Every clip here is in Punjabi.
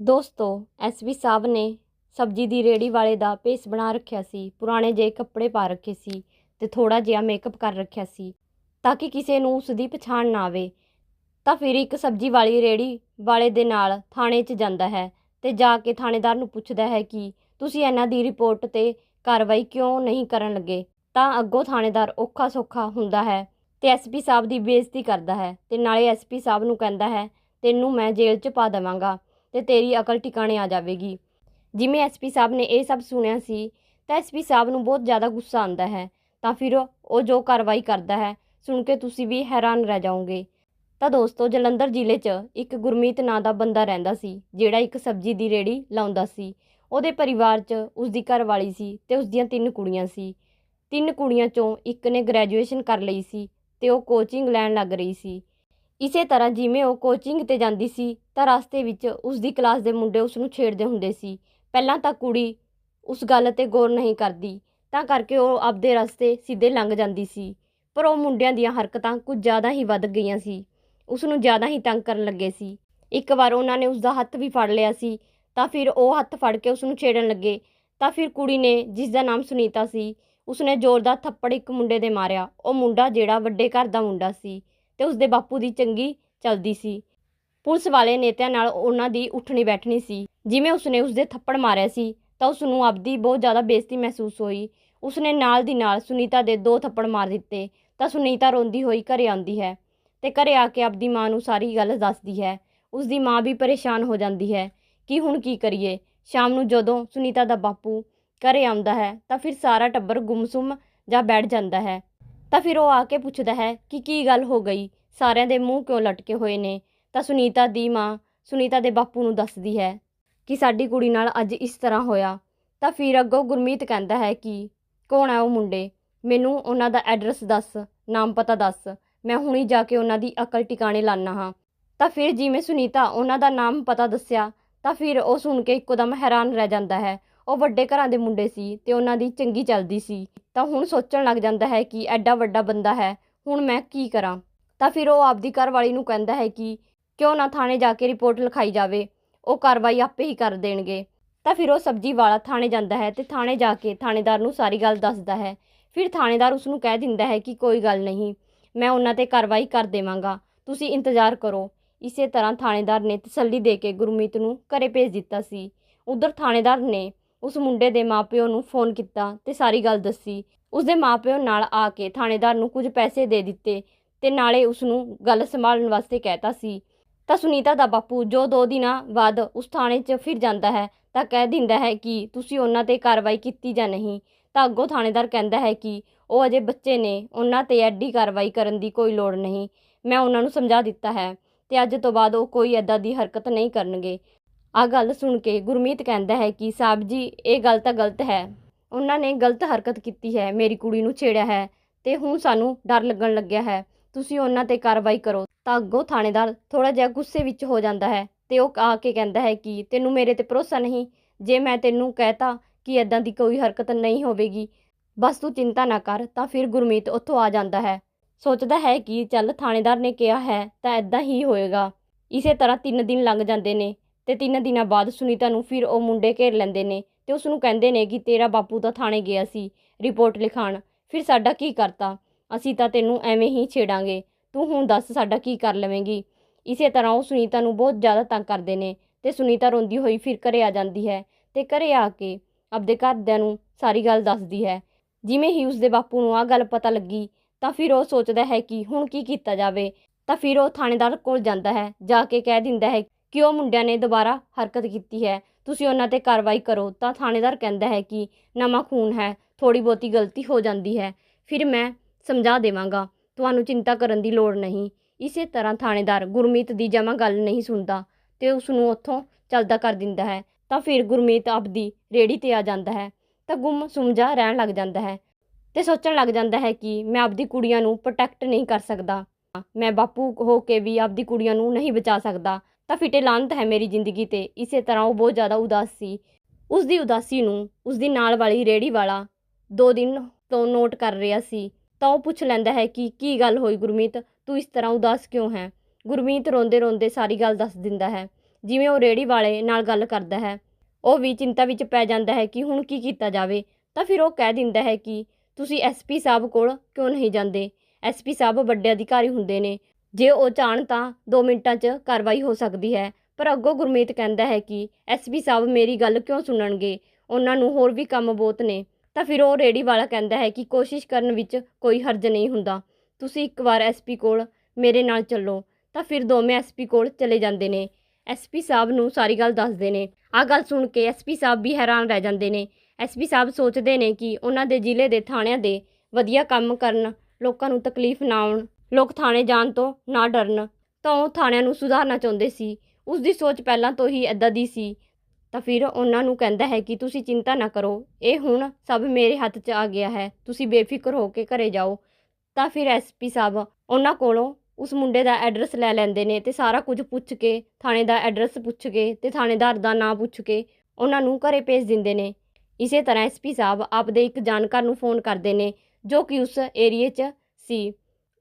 ਦੋਸਤੋ ਐਸਪੀ ਸਾਹਿਬ ਨੇ ਸਬਜ਼ੀ ਦੀ ਰੇੜੀ ਵਾਲੇ ਦਾ ਭੇਸ ਬਣਾ ਰੱਖਿਆ ਸੀ, ਪੁਰਾਣੇ ਜਿਹੇ ਕੱਪੜੇ ਪਾ ਰੱਖੇ ਸੀ ਤੇ ਥੋੜਾ ਜਿਹਾ ਮੇਕਅਪ ਕਰ ਰੱਖਿਆ ਸੀ ਤਾਂ ਕਿ ਕਿਸੇ ਨੂੰ ਉਸ ਦੀ ਪਛਾਣ ਨਾ ਆਵੇ। ਤਾਂ ਫਿਰ ਇੱਕ ਸਬਜ਼ੀ ਵਾਲੀ ਰੇੜੀ ਵਾਲੇ ਦੇ ਨਾਲ ਥਾਣੇ 'ਚ ਜਾਂਦਾ ਹੈ ਤੇ ਜਾ ਕੇ ਥਾਣੇਦਾਰ ਨੂੰ ਪੁੱਛਦਾ ਹੈ ਕਿ ਤੁਸੀਂ ਇਹਨਾਂ ਦੀ ਰਿਪੋਰਟ ਤੇ ਕਾਰਵਾਈ ਕਿਉਂ ਨਹੀਂ ਕਰਨ ਲੱਗੇ? ਤਾਂ ਅੱਗੋਂ ਥਾਣੇਦਾਰ ਔਖਾ ਸੌਖਾ ਹੁੰਦਾ ਹੈ ਤੇ ਐਸਪੀ ਸਾਹਿਬ ਦੀ ਬੇਇੱਜ਼ਤੀ ਕਰਦਾ ਹੈ ਤੇ ਨਾਲੇ ਐਸਪੀ ਸਾਹਿਬ ਨੂੰ ਕਹਿੰਦਾ ਹੈ, ਤੈਨੂੰ ਮੈਂ ਜੇਲ੍ਹ 'ਚ ਪਾ ਦੇਵਾਂਗਾ। ਤੇ ਤੇਰੀ ਅਕਲ ਟਿਕਾਣੇ ਆ ਜਾਵੇਗੀ। ਜਿਵੇਂ ਐਸਪੀ ਸਾਹਿਬ ਨੇ ਇਹ ਸਭ ਸੁਣਿਆ ਸੀ, ਤਾਂ ਐਸਪੀ ਸਾਹਿਬ ਨੂੰ ਬਹੁਤ ਜ਼ਿਆਦਾ ਗੁੱਸਾ ਆਉਂਦਾ ਹੈ। ਤਾਂ ਫਿਰ ਉਹ ਜੋ ਕਾਰਵਾਈ ਕਰਦਾ ਹੈ, ਸੁਣ ਕੇ ਤੁਸੀਂ ਵੀ ਹੈਰਾਨ ਰਹਿ ਜਾਓਗੇ। ਤਾਂ ਦੋਸਤੋ, ਜਲੰਧਰ ਜ਼ਿਲ੍ਹੇ 'ਚ ਇੱਕ ਗੁਰਮੀਤ ਨਾਂ ਦਾ ਬੰਦਾ ਰਹਿੰਦਾ ਸੀ, ਜਿਹੜਾ ਇੱਕ ਸਬਜ਼ੀ ਦੀ ਰੇੜੀ ਲਾਉਂਦਾ ਸੀ। ਉਹਦੇ ਪਰਿਵਾਰ 'ਚ ਉਸ ਦੀ ਘਰਵਾਲੀ ਸੀ ਤੇ ਉਸ ਦੀਆਂ ਤਿੰਨ ਕੁੜੀਆਂ ਸੀ। ਤਿੰਨ ਕੁੜੀਆਂ 'ਚੋਂ ਇੱਕ ਨੇ ਗ੍ਰੈਜੂਏਸ਼ਨ ਕਰ ਲਈ ਸੀ ਤੇ ਉਹ ਕੋਚਿੰਗ ਲੈਣ ਲੱਗ ਰਹੀ ਸੀ। ਇਸੇ ਤਰ੍ਹਾਂ ਜਿਵੇਂ ਉਹ ਕੋਚਿੰਗ ਤੇ ਜਾਂਦੀ ਸੀ, ਤਾਂ ਰਸਤੇ ਵਿੱਚ ਉਸ ਦੀ ਕਲਾਸ ਦੇ ਮੁੰਡੇ ਉਸ ਨੂੰ ਛੇੜਦੇ ਹੁੰਦੇ ਸੀ। ਪਹਿਲਾਂ ਤਾਂ ਕੁੜੀ ਉਸ ਗੱਲ ਤੇ ਗੌਰ ਨਹੀਂ ਕਰਦੀ, ਤਾਂ ਕਰਕੇ ਉਹ ਆਪਦੇ ਰਸਤੇ ਸਿੱਧੇ ਲੰਘ ਜਾਂਦੀ ਸੀ। ਪਰ ਉਹ ਮੁੰਡਿਆਂ ਦੀਆਂ ਹਰਕਤਾਂ ਕੁਝ ਜ਼ਿਆਦਾ ਹੀ ਵੱਧ ਗਈਆਂ ਸੀ। ਉਸ ਨੂੰ ਜ਼ਿਆਦਾ ਹੀ ਤੰਗ ਕਰਨ ਲੱਗੇ ਸੀ। ਇੱਕ ਵਾਰ ਉਹਨਾਂ ਨੇ ਉਸ ਦਾ ਹੱਥ ਵੀ ਫੜ ਲਿਆ ਸੀ, ਤਾਂ ਫਿਰ ਉਹ ਹੱਥ ਫੜ ਕੇ ਉਸ ਨੂੰ ਛੇੜਨ ਲੱਗੇ। ਤਾਂ ਫਿਰ ਕੁੜੀ ਨੇ, ਜਿਸ ਦਾ ਨਾਮ ਸੁਨੀਤਾ ਸੀ, ਉਸਨੇ ਜ਼ੋਰਦਾਰ ਥੱਪੜ ਇੱਕ ਮੁੰਡੇ ਦੇ ਮਾਰਿਆ। ਉਹ ਮੁੰਡਾ ਜਿਹੜਾ ਵੱਡੇ ਘਰ ਦਾ ਮੁੰਡਾ ਸੀ। ਤੇ ਉਸਦੇ ਬਾਪੂ ਦੀ ਚੰਗੀ ਚੱਲਦੀ ਸੀ। ਪੁਲਿਸ ਵਾਲੇ ਨੇਤਿਆਂ ਨਾਲ ਉਹਨਾਂ ਦੀ ਉੱਠਣੀ ਬੈਠਣੀ ਸੀ। ਜਿਵੇਂ ਉਸਨੇ ਉਸਦੇ ਥੱਪੜ ਮਾਰਿਆ ਸੀ, ਤਾਂ ਉਸ ਨੂੰ ਆਪਦੀ ਬਹੁਤ ਜ਼ਿਆਦਾ ਬੇਇੱਜ਼ਤੀ ਮਹਿਸੂਸ ਹੋਈ। ਉਸਨੇ ਨਾਲ ਦੀ ਨਾਲ ਸੁਨੀਤਾ ਦੇ ਦੋ ਥੱਪੜ ਮਾਰ ਦਿੱਤੇ, ਤਾਂ ਸੁਨੀਤਾ ਰੋਂਦੀ ਹੋਈ ਘਰੇ ਆਉਂਦੀ ਹੈ ਤੇ ਘਰੇ ਆ ਕੇ ਆਪਦੀ ਮਾਂ ਨੂੰ ਸਾਰੀ ਗੱਲ ਦੱਸਦੀ ਹੈ। ਉਸਦੀ ਮਾਂ ਵੀ ਪਰੇਸ਼ਾਨ ਹੋ ਜਾਂਦੀ ਹੈ ਕਿ ਹੁਣ ਕੀ ਕਰੀਏ? ਸ਼ਾਮ ਨੂੰ ਜਦੋਂ ਸੁਨੀਤਾ ਦਾ ਬਾਪੂ ਘਰੇ ਆਉਂਦਾ ਹੈ, ਤਾਂ ਫਿਰ ਸਾਰਾ ਟੱਬਰ ਗੁੰਮਸੁਮ ਜਾਂ ਬੈਠ ਜਾਂਦਾ ਹੈ। ਤਾਂ ਫਿਰ ਉਹ ਆ ਕੇ ਪੁੱਛਦਾ ਹੈ ਕਿ ਕੀ ਗੱਲ ਹੋ ਗਈ? ਸਾਰਿਆਂ ਦੇ ਮੂੰਹ ਕਿਉਂ ਲਟਕੇ ਹੋਏ ਨੇ? ਤਾਂ ਸੁਨੀਤਾ ਦੀ ਮਾਂ ਸੁਨੀਤਾ ਦੇ ਬਾਪੂ ਨੂੰ ਦੱਸਦੀ ਹੈ ਕਿ ਸਾਡੀ ਕੁੜੀ ਨਾਲ ਅੱਜ ਇਸ ਤਰ੍ਹਾਂ ਹੋਇਆ। ਤਾਂ ਫਿਰ ਅੱਗੋਂ ਗੁਰਮੀਤ ਕਹਿੰਦਾ ਹੈ ਕਿ ਕੌਣ ਹੈ ਉਹ ਮੁੰਡੇ? ਮੈਨੂੰ ਉਹਨਾਂ ਦਾ ਐਡਰੈਸ ਦੱਸ, ਨਾਮ ਪਤਾ ਦੱਸ। ਮੈਂ ਹੁਣੀ ਜਾ ਕੇ ਉਹਨਾਂ ਦੀ ਅਕਲ ਟਿਕਾਣੇ ਲਾਨਾ ਹਾਂ। ਤਾਂ ਫਿਰ ਜਿਵੇਂ ਸੁਨੀਤਾ ਉਹਨਾਂ ਦਾ ਨਾਮ ਪਤਾ ਦੱਸਿਆ, ਤਾਂ ਫਿਰ ਉਹ ਸੁਣ ਕੇ ਇੱਕੋਦਮ ਹੈਰਾਨ ਰਹਿ ਜਾਂਦਾ ਹੈ। ਉਹ ਵੱਡੇ ਘਰਾਂ ਦੇ ਮੁੰਡੇ ਸੀ ਤੇ ਉਹਨਾਂ ਦੀ ਚੰਗੀ ਚੱਲਦੀ ਸੀ। ਤਾਂ ਹੁਣ ਸੋਚਣ ਲੱਗ ਜਾਂਦਾ ਹੈ ਕਿ ਐਡਾ ਵੱਡਾ ਬੰਦਾ ਹੈ, ਹੁਣ ਮੈਂ ਕੀ ਕਰਾਂ? ਤਾਂ ਫਿਰ ਉਹ ਆਪਦੀ ਘਰਵਾਲੀ ਨੂੰ ਕਹਿੰਦਾ ਹੈ ਕਿ ਕਿਉਂ ਨਾ ਥਾਣੇ ਜਾ ਕੇ ਰਿਪੋਰਟ ਲਿਖਾਈ ਜਾਵੇ, ਉਹ ਕਾਰਵਾਈ ਆਪੇ ਹੀ ਕਰ ਦੇਣਗੇ। ਤਾਂ ਫਿਰ ਉਹ ਸਬਜ਼ੀ ਵਾਲਾ ਥਾਣੇ ਜਾਂਦਾ ਹੈ ਤੇ ਥਾਣੇ ਜਾ ਕੇ ਥਾਣੇਦਾਰ ਨੂੰ ਸਾਰੀ ਗੱਲ ਦੱਸਦਾ ਹੈ। ਫਿਰ ਥਾਣੇਦਾਰ ਉਸ ਨੂੰ ਕਹਿ ਦਿੰਦਾ ਹੈ ਕਿ ਕੋਈ ਗੱਲ ਨਹੀਂ, ਮੈਂ ਉਹਨਾਂ ਤੇ ਕਾਰਵਾਈ ਕਰ ਦੇਵਾਂਗਾ, ਤੁਸੀਂ ਇੰਤਜ਼ਾਰ ਕਰੋ। ਇਸੇ ਤਰ੍ਹਾਂ ਥਾਣੇਦਾਰ ਨੇ ਤਸੱਲੀ ਦੇ ਕੇ ਗੁਰਮੀਤ ਨੂੰ ਘਰੇ ਭੇਜ ਦਿੱਤਾ ਸੀ। ਉਧਰ ਥਾਣੇਦਾਰ ਨੇ ਉਸ ਮੁੰਡੇ ਦੇ ਮਾਪਿਓ ਨੂੰ ਫੋਨ ਕੀਤਾ ਤੇ ਸਾਰੀ ਗੱਲ ਦੱਸੀ। ਉਸਦੇ ਮਾਪਿਓ ਨਾਲ ਆ ਕੇ ਥਾਣੇਦਾਰ ਨੂੰ ਕੁਝ ਪੈਸੇ ਦੇ ਦਿੱਤੇ ਤੇ ਨਾਲੇ ਉਸ ਨੂੰ ਗੱਲ ਸੰਭਾਲਣ ਵਾਸਤੇ ਕਹਿਤਾ ਸੀ। ਤਾਂ ਸੁਨੀਤਾ ਦਾ ਬਾਪੂ ਜੋ ਦੋ ਦਿਨਾਂ ਬਾਅਦ ਉਸ ਥਾਣੇ 'ਚ ਫਿਰ ਜਾਂਦਾ ਹੈ ਤਾਂ ਕਹਿ ਦਿੰਦਾ ਹੈ ਕਿ ਤੁਸੀਂ ਉਹਨਾਂ ਤੇ ਕਾਰਵਾਈ ਕੀਤੀ ਜਾਂ ਨਹੀਂ। ਤਾਂ ਅੱਗੋਂ ਥਾਣੇਦਾਰ ਕਹਿੰਦਾ ਹੈ ਕਿ ਉਹ ਅਜੇ ਬੱਚੇ ਨੇ, ਉਹਨਾਂ ਤੇ ਐਡੀ ਕਾਰਵਾਈ ਕਰਨ ਦੀ ਕੋਈ ਲੋੜ ਨਹੀਂ। ਮੈਂ ਉਹਨਾਂ ਨੂੰ ਸਮਝਾ ਦਿੱਤਾ ਹੈ ਤੇ ਅੱਜ ਤੋਂ ਬਾਅਦ ਉਹ ਕੋਈ ਐਦਾਂ ਦੀ ਹਰਕਤ ਨਹੀਂ ਕਰਨਗੇ। ਆ ਗੱਲ ਸੁਣ ਕੇ ਗੁਰਮੀਤ ਕਹਿੰਦਾ ਹੈ ਕਿ ਸਾਹਿਬ ਜੀ, ਇਹ ਗੱਲ ਤਾਂ ਗਲਤ ਹੈ। ਉਹਨਾਂ ਨੇ ਗਲਤ ਹਰਕਤ ਕੀਤੀ ਹੈ, ਮੇਰੀ ਕੁੜੀ ਨੂੰ ਛੇੜਿਆ ਹੈ ਤੇ ਹੁਣ ਸਾਨੂੰ ਡਰ ਲੱਗਣ ਲੱਗਿਆ ਹੈ। ਤੁਸੀਂ ਉਹਨਾਂ ਤੇ ਕਾਰਵਾਈ ਕਰੋ, ਤਾਂ ਅੱਗੋਂ ਥਾਣੇਦਾਰ ਥੋੜਾ ਜਿਹਾ ਗੁੱਸੇ ਵਿੱਚ ਹੋ ਜਾਂਦਾ ਹੈ ਤੇ ਉਹ ਆ ਕੇ ਕਹਿੰਦਾ ਹੈ ਕਿ ਤੈਨੂੰ ਮੇਰੇ ਤੇ ਭਰੋਸਾ ਨਹੀਂ, ਜੇ ਮੈਂ ਤੈਨੂੰ ਕਹਿਤਾ ਕਿ ਐਦਾਂ ਦੀ ਕੋਈ ਹਰਕਤ ਨਹੀਂ ਹੋਵੇਗੀ, ਬਸ ਤੂੰ ਚਿੰਤਾ ਨਾ ਕਰ, ਤਾਂ ਫਿਰ ਗੁਰਮੀਤ ਉੱਥੋਂ ਆ ਜਾਂਦਾ ਹੈ। ਸੋਚਦਾ ਹੈ ਕਿ ਚੱਲ ਥਾਣੇਦਾਰ ਨੇ ਕਿਹਾ ਹੈ ਤਾਂ ਐਦਾਂ ਹੀ ਹੋਏਗਾ। ਇਸੇ ਤਰ੍ਹਾਂ ਤਿੰਨ ਦਿਨ ਲੰਘ ਜਾਂਦੇ ਨੇ। ਤੇ ਤਿੰਨ ਦਿਨਾਂ ਬਾਅਦ ਸੁਨੀਤਾ ਨੂੰ ਫਿਰ ਉਹ ਮੁੰਡੇ ਘੇਰ ਲੈਂਦੇ ਨੇ ਤੇ ਉਸ ਨੂੰ ਕਹਿੰਦੇ ਨੇ ਕਿ ਤੇਰਾ ਬਾਪੂ ਤਾਂ ਥਾਣੇ ਗਿਆ ਸੀ, ਰਿਪੋਰਟ ਲਿਖਾਣ। ਫਿਰ ਸਾਡਾ ਕੀ ਕਰਤਾ? ਅਸੀਂ ਤਾਂ ਤੈਨੂੰ ਐਵੇਂ ਹੀ ਛੇੜਾਂਗੇ। ਤੂੰ ਹੁਣ ਦੱਸ ਸਾਡਾ ਕੀ ਕਰ ਲਵੇਂਗੀ? ਇਸੇ ਤਰ੍ਹਾਂ ਉਹ ਸੁਨੀਤਾ ਨੂੰ ਬਹੁਤ ਜ਼ਿਆਦਾ ਤੰਗ ਕਰਦੇ ਨੇ ਤੇ ਸੁਨੀਤਾ ਰੋਂਦੀ ਹੋਈ ਫਿਰ ਘਰੇ ਆ ਜਾਂਦੀ ਹੈ ਤੇ ਘਰੇ ਆ ਕੇ ਆਪਦੇ ਘਰਦਿਆਂ ਨੂੰ ਸਾਰੀ ਗੱਲ ਦੱਸਦੀ ਹੈ। ਜਿਵੇਂ ਹੀ ਉਸਦੇ ਬਾਪੂ ਨੂੰ ਆ ਗੱਲ ਪਤਾ ਲੱਗੀ ਤਾਂ ਫਿਰ ਉਹ ਸੋਚਦਾ ਹੈ ਕਿ ਹੁਣ ਕੀ ਕੀਤਾ ਜਾਵੇ? ਤਾਂ ਫਿਰ ਉਹ ਥਾਣੇਦਾਰ ਕੋਲ ਜਾਂਦਾ ਹੈ, ਜਾ ਕੇ ਕਹਿ ਦਿੰਦਾ ਹੈ ਕਿ ਉਹ ਮੁੰਡਿਆਂ ਨੇ ਦੁਬਾਰਾ ਹਰਕਤ ਕੀਤੀ ਹੈ। ਤੁਸੀਂ ਉਹਨਾਂ ਤੇ ਕਾਰਵਾਈ ਕਰੋ, ਤਾਂ ਥਾਣੇਦਾਰ ਕਹਿੰਦਾ ਹੈ ਕਿ ਨਵਾਂ ਖੂਨ ਹੈ ਥੋੜੀ ਬਹੁਤੀ ਗਲਤੀ ਹੋ ਜਾਂਦੀ ਹੈ। ਫਿਰ ਮੈਂ ਸਮਝਾ ਦੇਵਾਂਗਾ, ਤੁਹਾਨੂੰ ਚਿੰਤਾ ਕਰਨ ਦੀ ਲੋੜ ਨਹੀਂ। ਇਸੇ ਤਰ੍ਹਾਂ ਥਾਣੇਦਾਰ ਗੁਰਮੀਤ ਦੀ ਜਮਾ ਗੱਲ ਨਹੀਂ ਸੁਣਦਾ ਤੇ ਉਸ ਨੂੰ ਉੱਥੋਂ ਚਲਦਾ ਕਰ ਦਿੰਦਾ ਹੈ, ਤਾਂ ਫਿਰ ਗੁਰਮੀਤ ਆਪਦੀ ਰੇੜੀ ਤੇ ਆ ਜਾਂਦਾ ਹੈ, ਤਾਂ ਗੁੰਮ ਸੁਮਝਾ ਰਹਿਣ ਲੱਗ ਜਾਂਦਾ ਹੈ ਤੇ ਸੋਚਣ ਲੱਗ ਜਾਂਦਾ ਹੈ ਕਿ ਮੈਂ ਆਪਦੀ ਕੁੜੀਆਂ ਨੂੰ ਪ੍ਰੋਟੈਕਟ ਨਹੀਂ ਕਰ ਸਕਦਾ। ਮੈਂ ਬਾਪੂ ਹੋ ਕੇ ਵੀ ਆਪਦੀ ਕੁੜੀਆਂ ਨੂੰ ਨਹੀਂ ਬਚਾ ਸਕਦਾ। ਤਾਂ ਫਿਟੇ ਲਾਂਤ ਹੈ ਮੇਰੀ ਜ਼ਿੰਦਗੀ ਤੇ। ਇਸੇ ਤਰ੍ਹਾਂ ਉਹ ਬਹੁਤ ਜ਼ਿਆਦਾ ਉਦਾਸ ਸੀ। ਉਸ ਦੀ ਉਦਾਸੀ ਨੂੰ ਉਸ ਦੀ ਨਾਲ ਵਾਲੀ ਰੇੜੀ ਵਾਲਾ ਦੋ ਦਿਨ ਤੋਂ ਨੋਟ ਕਰ ਰਿਹਾ ਸੀ। ਤਾਂ ਉਹ ਪੁੱਛ ਲੈਂਦਾ ਹੈ ਕਿ ਕੀ ਗੱਲ ਹੋਈ ਗੁਰਮੀਤ? ਤੂੰ ਇਸ ਤਰ੍ਹਾਂ ਉਦਾਸ ਕਿਉਂ ਹੈ? ਗੁਰਮੀਤ ਰੋਂਦੇ ਰੋਂਦੇ ਸਾਰੀ ਗੱਲ ਦੱਸ ਦਿੰਦਾ ਹੈ। ਜਿਵੇਂ ਉਹ ਰੇੜੀ ਵਾਲੇ ਨਾਲ ਗੱਲ ਕਰਦਾ ਹੈ। ਉਹ ਵੀ ਚਿੰਤਾ ਵਿੱਚ ਪੈ ਜਾਂਦਾ ਹੈ ਕਿ ਹੁਣ ਕੀ ਕੀਤਾ ਜਾਵੇ। ਤਾਂ ਫਿਰ ਉਹ ਕਹਿ ਦਿੰਦਾ ਹੈ ਕਿ ਤੁਸੀਂ ਐਸਪੀ ਸਾਹਿਬ ਕੋਲ ਕਿਉਂ ਨਹੀਂ ਜਾਂਦੇ? ਐਸਪੀ ਸਾਹਿਬ ਵੱਡੇ ਅਧਿਕਾਰੀ ਹੁੰਦੇ ਨੇ। ਜੇ ਉਹ ਚਾਹਣ ਤਾਂ 2 ਮਿੰਟਾਂ 'ਚ ਕਾਰਵਾਈ ਹੋ ਸਕਦੀ ਹੈ। ਪਰ ਅੱਗੋਂ ਗੁਰਮੀਤ ਕਹਿੰਦਾ ਹੈ ਕਿ ਐਸਪੀ ਸਾਹਿਬ ਮੇਰੀ ਗੱਲ ਕਿਉਂ ਸੁਣਨਗੇ? ਉਹਨਾਂ ਨੂੰ ਹੋਰ ਵੀ ਕੰਮ ਬਹੁਤ ਨੇ। ਤਾਂ ਫਿਰ ਉਹ ਰੇੜੀ ਵਾਲਾ ਕਹਿੰਦਾ ਹੈ ਕਿ ਕੋਸ਼ਿਸ਼ ਕਰਨ ਵਿੱਚ ਕੋਈ ਹਰਜ ਨਹੀਂ ਹੁੰਦਾ। ਤੁਸੀਂ ਇੱਕ ਵਾਰ ਐਸਪੀ ਕੋਲ ਮੇਰੇ ਨਾਲ ਚੱਲੋ। ਤਾਂ ਫਿਰ ਦੋਵੇਂ ਐਸਪੀ ਕੋਲ ਚਲੇ ਜਾਂਦੇ ਨੇ। ਐਸਪੀ ਸਾਹਿਬ ਨੂੰ ਸਾਰੀ ਗੱਲ ਦੱਸਦੇ ਨੇ। ਆਹ ਗੱਲ ਸੁਣ ਕੇ ਐਸਪੀ ਸਾਹਿਬ ਵੀ ਹੈਰਾਨ ਰਹਿ ਜਾਂਦੇ ਨੇ। ਐਸਪੀ ਸਾਹਿਬ ਸੋਚਦੇ ਨੇ ਕਿ ਉਹਨਾਂ ਦੇ ਜ਼ਿਲ੍ਹੇ ਦੇ ਥਾਣਿਆਂ ਦੇ ਵਧੀਆ ਕੰਮ ਕਰਨ ਲੋਕਾਂ ਨੂੰ ਤਕਲੀਫ ਨਾ ਆਉਣ। ਲੋਕ ਥਾਣੇ ਜਾਣ ਤੋਂ ਨਾ ਡਰਨ, ਤਾਂ ਉਹ ਥਾਣਿਆਂ ਨੂੰ ਸੁਧਾਰਨਾ ਚਾਹੁੰਦੇ ਸੀ। ਉਸ ਦੀ ਸੋਚ ਪਹਿਲਾਂ ਤੋਂ ਹੀ ਐਦਾਂ ਦੀ ਸੀ। ਤਾਂ ਫਿਰ ਉਹਨਾਂ ਨੂੰ ਕਹਿੰਦਾ ਹੈ ਕਿ ਤੁਸੀਂ ਚਿੰਤਾ ਨਾ ਕਰੋ, ਇਹ ਹੁਣ ਸਭ ਮੇਰੇ ਹੱਥ 'ਚ ਆ ਗਿਆ ਹੈ, ਤੁਸੀਂ ਬੇਫਿਕਰ ਹੋ ਕੇ ਘਰੇ ਜਾਓ। ਤਾਂ ਫਿਰ ਐਸਪੀ ਸਾਹਿਬ ਉਹਨਾਂ ਕੋਲੋਂ ਉਸ ਮੁੰਡੇ ਦਾ ਐਡਰੈਸ ਲੈ ਲੈਂਦੇ ਨੇ ਤੇ ਸਾਰਾ ਕੁਝ ਪੁੱਛ ਕੇ, ਥਾਣੇ ਦਾ ਐਡਰੈਸ ਪੁੱਛ ਕੇ ਤੇ ਥਾਣੇਦਾਰ ਦਾ ਨਾਂ ਪੁੱਛ ਕੇ ਉਹਨਾਂ ਨੂੰ ਘਰੇ ਭੇਜ ਦਿੰਦੇ ਨੇ। ਇਸੇ ਤਰ੍ਹਾਂ ਐਸਪੀ ਸਾਹਿਬ ਆਪਦੇ ਇੱਕ ਜਾਣਕਾਰ ਨੂੰ ਫੋਨ ਕਰਦੇ ਨੇ, ਜੋ ਕਿ ਉਸ ਏਰੀਏ 'ਚ ਸੀ।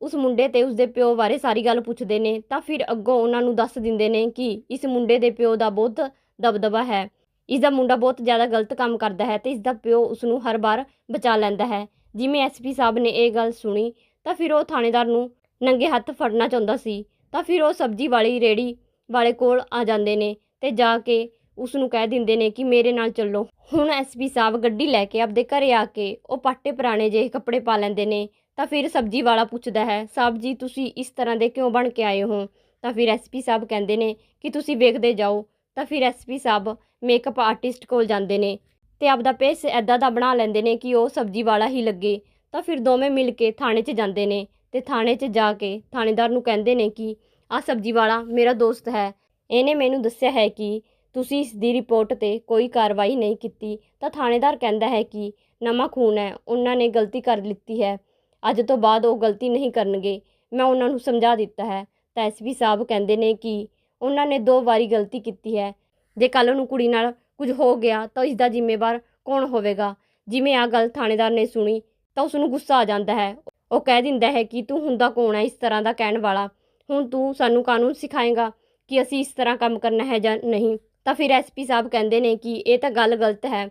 ਉਸ ਮੁੰਡੇ ਤੇ ਉਸਦੇ ਪਿਓ ਬਾਰੇ ਸਾਰੀ ਗੱਲ ਪੁੱਛਦੇ ਨੇ, ਤਾਂ ਫਿਰ ਅੱਗੋਂ ਉਹਨਾਂ ਨੂੰ ਦੱਸ ਦਿੰਦੇ ਨੇ ਕਿ ਇਸ ਮੁੰਡੇ ਦੇ ਪਿਓ ਦਾ ਬਹੁਤ ਦਬਦਬਾ ਹੈ। ਇਸ ਦਾ ਮੁੰਡਾ ਬਹੁਤ ਜ਼ਿਆਦਾ ਗਲਤ ਕੰਮ ਕਰਦਾ ਹੈ ਤੇ ਇਸ ਦਾ ਪਿਓ ਉਸ ਨੂੰ ਹਰ ਵਾਰ ਬਚਾ ਲੈਂਦਾ ਹੈ। ਜਿਵੇਂ ਐਸਪੀ ਸਾਹਿਬ ਨੇ ਇਹ ਗੱਲ ਸੁਣੀ, ਤਾਂ ਫਿਰ ਉਹ ਥਾਣੇਦਾਰ ਨੂੰ ਨੰਗੇ ਹੱਥ ਫੜਨਾ ਚਾਹੁੰਦਾ ਸੀ, ਤਾਂ ਫਿਰ ਉਹ ਸਬਜ਼ੀ ਵਾਲੀ ਰੇੜੀ ਵਾਲੇ ਕੋਲ ਆ ਜਾਂਦੇ ਨੇ ਤੇ ਜਾ ਕੇ ਉਸ ਨੂੰ ਕਹਿ ਦਿੰਦੇ ਨੇ ਕਿ ਮੇਰੇ ਨਾਲ ਚੱਲੋ। ਹੁਣ ਐਸਪੀ ਸਾਹਿਬ ਗੱਡੀ ਲੈ ਕੇ ਆਪਦੇ ਘਰੇ ਆ ਕੇ ਉਹ ਪਾਟੇ ਪੁਰਾਣੇ ਜਿਹੇ ਕੱਪੜੇ ਪਾ ਲੈਂਦੇ ਨੇ, ਤਾਂ ਫਿਰ ਸਬਜ਼ੀ ਵਾਲਾ ਪੁੱਛਦਾ ਹੈ, ਸਾਹਿਬ ਜੀ, ਤੁਸੀਂ ਇਸ ਤਰ੍ਹਾਂ ਦੇ ਕਿਉਂ ਬਣ ਕੇ ਆਏ ਹੋ? ਤਾਂ ਫਿਰ ਐਸਪੀ ਸਾਹਿਬ ਕਹਿੰਦੇ ਨੇ ਕਿ ਤੁਸੀਂ ਵੇਖਦੇ ਜਾਓ। ਤਾਂ ਫਿਰ ਐਸਪੀ ਸਾਹਿਬ ਮੇਕਅਪ ਆਰਟਿਸਟ ਕੋਲ ਜਾਂਦੇ ਨੇ ਤੇ ਆਪਦਾ ਪੇਸ ਐਦਾਂ ਦਾ ਬਣਾ ਲੈਂਦੇ ਨੇ ਕਿ ਉਹ ਸਬਜ਼ੀ ਵਾਲਾ ਹੀ ਲੱਗੇ। ਤਾਂ ਫਿਰ ਦੋਵੇਂ ਮਿਲ ਕੇ ਥਾਣੇ 'ਚ ਜਾਂਦੇ ਨੇ ਤੇ ਥਾਣੇ 'ਚ ਜਾ ਕੇ ਥਾਣੇਦਾਰ ਨੂੰ ਕਹਿੰਦੇ ਨੇ ਕਿ ਆਹ ਸਬਜ਼ੀ ਵਾਲਾ ਮੇਰਾ ਦੋਸਤ ਹੈ, ਇਹਨੇ ਮੈਨੂੰ ਦੱਸਿਆ ਹੈ ਕਿ ਤੁਸੀਂ ਇਸ ਦੀ ਰਿਪੋਰਟ ਤੇ ਕੋਈ ਕਾਰਵਾਈ ਨਹੀਂ ਕੀਤੀ, ਤਾਂ ਥਾਣੇਦਾਰ ਕਹਿੰਦਾ ਹੈ ਕਿ ਨਵਾਂ ਖੂਨ ਹੈ, ਉਹਨਾਂ ਨੇ ਗਲਤੀ ਕਰ ਲਿੱਤੀ ਹੈ। ਅੱਜ ਤੋਂ ਬਾਅਦ ਉਹ ਗਲਤੀ ਨਹੀਂ ਕਰਨਗੇ। ਮੈਂ ਉਹਨਾਂ ਨੂੰ ਸਮਝਾ ਦਿੱਤਾ ਹੈ। ਤਾਂ ਐਸਪੀ ਸਾਹਿਬ ਕਹਿੰਦੇ ਨੇ ਕਿ ਉਹਨਾਂ ਨੇ ਦੋ ਵਾਰੀ ਗਲਤੀ ਕੀਤੀ ਹੈ। ਜੇ ਕੱਲ ਨੂੰ ਕੁੜੀ ਨਾਲ ਕੁਝ ਹੋ ਗਿਆ, ਤਾਂ ਇਸ ਦਾ ਜ਼ਿੰਮੇਵਾਰ ਕੌਣ ਹੋਵੇਗਾ? ਜਿਵੇਂ ਆ ਗੱਲ ਥਾਣੇਦਾਰ ਨੇ ਸੁਣੀ, ਤਾਂ ਉਸ ਨੂੰ ਗੁੱਸਾ ਆ ਜਾਂਦਾ ਹੈ। ਉਹ ਕਹਿ ਦਿੰਦਾ ਹੈ ਕਿ ਤੂੰ ਹੁੰਦਾ ਕੌਣ ਹੈ ਇਸ ਤਰ੍ਹਾਂ ਦਾ ਕਹਿਣ ਵਾਲਾ? ਹੁਣ ਤੂੰ ਸਾਨੂੰ ਕਾਨੂੰਨ ਸਿਖਾਏਗਾ ਕਿ ਅਸੀਂ ਇਸ ਤਰ੍ਹਾਂ ਕੰਮ ਕਰਨਾ ਹੈ ਜਾਂ ਨਹੀਂ। ਤਾਂ ਫਿਰ ਐਸਪੀ ਸਾਹਿਬ ਕਹਿੰਦੇ ਨੇ ਕਿ ਇਹ ਤਾਂ ਗੱਲ ਗਲਤ ਹੈ।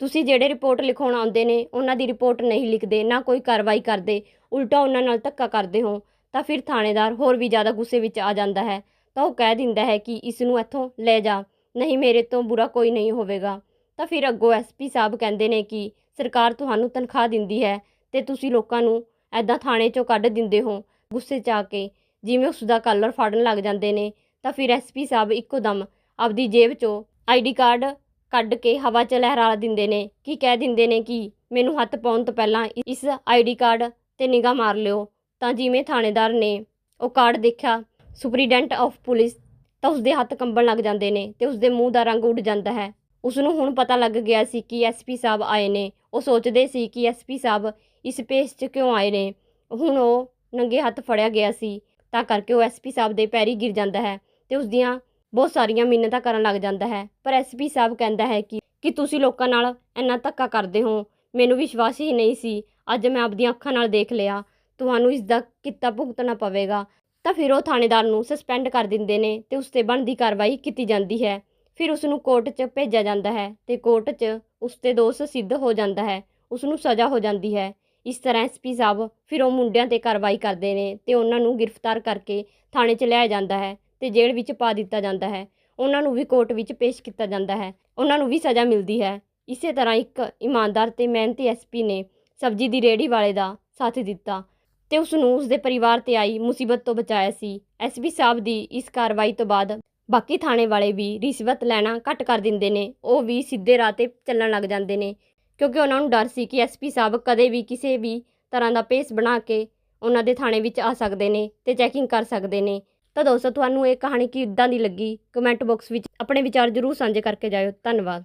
ਤੁਸੀਂ ਜਿਹੜੇ ਰਿਪੋਰਟ ਲਿਖਾਉਣ ਆਉਂਦੇ ਨੇ, ਉਹਨਾਂ ਦੀ ਰਿਪੋਰਟ ਨਹੀਂ ਲਿਖਦੇ, ਨਾ ਕੋਈ ਕਾਰਵਾਈ ਕਰਦੇ, ਉਲਟਾ ਉਹਨਾਂ ਨਾਲ ਧੱਕਾ ਕਰਦੇ ਹੋ, ਤਾਂ ਫਿਰ ਥਾਣੇਦਾਰ ਹੋਰ ਵੀ ਜ਼ਿਆਦਾ ਗੁੱਸੇ ਵਿੱਚ ਆ ਜਾਂਦਾ ਹੈ। ਤਾਂ ਉਹ ਕਹਿ ਦਿੰਦਾ ਹੈ ਕਿ ਇਸ ਨੂੰ ਇੱਥੋਂ ਲੈ ਜਾ, ਨਹੀਂ ਮੇਰੇ ਤੋਂ ਬੁਰਾ ਕੋਈ ਨਹੀਂ ਹੋਵੇਗਾ। ਤਾਂ ਫਿਰ ਅੱਗੋਂ ਐਸਪੀ ਸਾਹਿਬ ਕਹਿੰਦੇ ਨੇ ਕਿ ਸਰਕਾਰ ਤੁਹਾਨੂੰ ਤਨਖਾਹ ਦਿੰਦੀ ਹੈ ਤੇ ਤੁਸੀਂ ਲੋਕਾਂ ਨੂੰ ਐਦਾਂ ਥਾਣੇ 'ਚੋਂ ਕੱਢ ਦਿੰਦੇ ਹੋ ਗੁੱਸੇ 'ਚ ਆ ਕੇ, ਜਿਵੇਂ ਉਸ ਦਾ ਕਲਰ ਫੜਨ ਲੱਗ ਜਾਂਦੇ ਨੇ, ਤਾਂ ਫਿਰ ਐਸਪੀ ਸਾਹਿਬ ਇੱਕੋ ਦਮ ਆਪਦੀ ਜੇਬ 'ਚੋਂ ਆਈਡੀ ਕਾਰਡ ਕੱਢ ਕੇ ਹਵਾ 'ਚ ਲਹਿਰਾ ਦਿੰਦੇ ਨੇ। ਕਿ ਕਹਿ ਦਿੰਦੇ ਨੇ ਕਿ ਮੈਨੂੰ ਹੱਥ ਪਾਉਣ ਤੋਂ ਪਹਿਲਾਂ ਇਸ ਆਈਡੀ ਕਾਰਡ ਤੇ ਨਿਗਾਹ ਮਾਰ ਲਿਓ। ਤਾਂ ਜਿਵੇਂ ਥਾਣੇਦਾਰ ਨੇ ਉਹ ਕਾਰਡ ਦੇਖਿਆ, ਸੁਪਰੀਡੈਂਟ ਆਫ ਪੁਲਿਸ, ਤਾਂ ਉਸਦੇ ਹੱਥ ਕੰਬਣ ਲੱਗ ਜਾਂਦੇ ਨੇ ਤੇ ਉਸਦੇ ਮੂੰਹ ਦਾ ਰੰਗ ਉੱਡ ਜਾਂਦਾ ਹੈ। ਉਸ ਨੂੰ ਹੁਣ ਪਤਾ ਲੱਗ ਗਿਆ ਸੀ ਕਿ ਐਸਪੀ ਸਾਹਿਬ ਆਏ ਨੇ। ਉਹ ਸੋਚਦੇ ਸੀ ਕਿ ਐਸਪੀ ਸਾਹਿਬ ਇਸ ਪੇਸ 'ਚ ਕਿਉਂ ਆਏ ਨੇ। ਹੁਣ ਉਹ ਨੰਗੇ ਹੱਥ ਫੜਿਆ ਗਿਆ ਸੀ, ਤਾਂ ਕਰਕੇ ਉਹ ਐਸਪੀ ਸਾਹਿਬ ਦੇ ਪੈਰੀ ਗਿਰ ਜਾਂਦਾ ਹੈ ਤੇ ਉਸ ਦੀਆਂ ਬਹੁਤ ਸਾਰੀਆਂ ਮਿੰਨਤਾਂ ਕਰਨ ਲੱਗ ਜਾਂਦਾ ਹੈ। ਪਰ ਐਸਪੀ ਸਾਹਿਬ ਕਹਿੰਦਾ ਹੈ ਕਿ ਕਿ ਤੁਸੀਂ ਲੋਕਾਂ ਨਾਲ ਇੰਨਾ ਧੱਕਾ ਕਰਦੇ ਹੋ। ਮੈਨੂੰ ਵਿਸ਼ਵਾਸ ਹੀ ਨਹੀਂ ਸੀ। ਅੱਜ ਮੈਂ ਆਪਦੀਆਂ ਅੱਖਾਂ ਨਾਲ ਦੇਖ ਲਿਆ। ਤੁਹਾਨੂੰ ਇਸ ਦਾ ਕਿੱਤਾ ਭੁਗਤਣਾ ਪਵੇਗਾ। ਤਾਂ ਫਿਰ ਉਹ ਥਾਣੇਦਾਰ ਨੂੰ ਸਸਪੈਂਡ ਕਰ ਦਿੰਦੇ ਨੇ ਤੇ ਉਸ ਤੇ ਬਣਦੀ ਕਾਰਵਾਈ ਕੀਤੀ ਜਾਂਦੀ ਹੈ। ਫਿਰ ਉਸ ਨੂੰ ਕੋਰਟ 'ਚ ਭੇਜਿਆ ਜਾਂਦਾ ਹੈ ਤੇ ਕੋਰਟ 'ਚ ਉਸ ਤੇ ਦੋਸ਼ ਸਿੱਧ ਹੋ ਜਾਂਦਾ ਹੈ। ਉਸ ਨੂੰ ਸਜ਼ਾ ਹੋ ਜਾਂਦੀ ਹੈ। ਇਸ ਤਰ੍ਹਾਂ ਐਸਪੀ ਸਾਹਿਬ ਫਿਰ ਉਹ ਮੁੰਡਿਆਂ ਤੇ ਕਾਰਵਾਈ ਕਰਦੇ ਨੇ ਤੇ ਉਹਨਾਂ ਨੂੰ ਗ੍ਰਿਫਤਾਰ ਕਰਕੇ ਥਾਣੇ 'ਚ ਲਿਆਇਆ ਜਾਂਦਾ ਹੈ। ਤੇ ਜੇਲ੍ਹ ਵਿੱਚ ਪਾ ਦਿੱਤਾ ਜਾਂਦਾ ਹੈ। ਉਹਨਾਂ ਨੂੰ ਵੀ ਕੋਰਟ ਵਿੱਚ ਪੇਸ਼ ਕੀਤਾ ਜਾਂਦਾ ਹੈ। ਉਹਨਾਂ ਨੂੰ ਵੀ ਸਜ਼ਾ ਮਿਲਦੀ ਹੈ। ਇਸੇ ਤਰ੍ਹਾਂ ਇੱਕ ਇਮਾਨਦਾਰ ਤੇ ਮਿਹਨਤੀ ਐਸਪੀ ਨੇ ਸਬਜ਼ੀ ਦੀ ਰੇਹੜੀ ਵਾਲੇ ਦਾ ਸਾਥ ਦਿੱਤਾ ਤੇ ਉਸ ਨੂੰ ਉਸਦੇ ਪਰਿਵਾਰ ਤੇ ਆਈ ਮੁਸੀਬਤ ਤੋਂ ਬਚਾਇਆ ਸੀ। ਐਸਪੀ ਸਾਹਿਬ ਦੀ ਇਸ ਕਾਰਵਾਈ ਤੋਂ ਬਾਅਦ ਬਾਕੀ ਥਾਣੇ ਵਾਲੇ ਵੀ ਰਿਸ਼ਵਤ ਲੈਣਾ ਘੱਟ ਕਰ ਦਿੰਦੇ ਨੇ। ਉਹ ਵੀ ਸਿੱਧੇ ਰਾਹ ਤੇ ਚੱਲਣ ਲੱਗ ਜਾਂਦੇ ਨੇ। ਕਿਉਂਕਿ ਉਹਨਾਂ ਨੂੰ ਡਰ ਸੀ ਕਿ ਐਸਪੀ ਸਾਹਿਬ ਕਦੇ ਵੀ ਕਿਸੇ ਵੀ ਤਰ੍ਹਾਂ ਦਾ ਪੇਸ ਬਣਾ ਕੇ ਉਹਨਾਂ ਦੇ ਥਾਣੇ ਵਿੱਚ ਆ ਸਕਦੇ ਨੇ ਤੇ ਚੈਕਿੰਗ ਕਰ ਸਕਦੇ ਨੇ। ਤਾਂ ਦੋਸਤੋ, ਤੁਹਾਨੂੰ ਇਹ ਕਹਾਣੀ ਕਿੱਦਾਂ ਦੀ ਲੱਗੀ? ਕਮੈਂਟ ਬਾਕਸ ਵਿੱਚ ਆਪਣੇ ਵਿਚਾਰ ਜ਼ਰੂਰ ਸਾਂਝੇ ਕਰਕੇ ਜਾਇਓ। ਧੰਨਵਾਦ।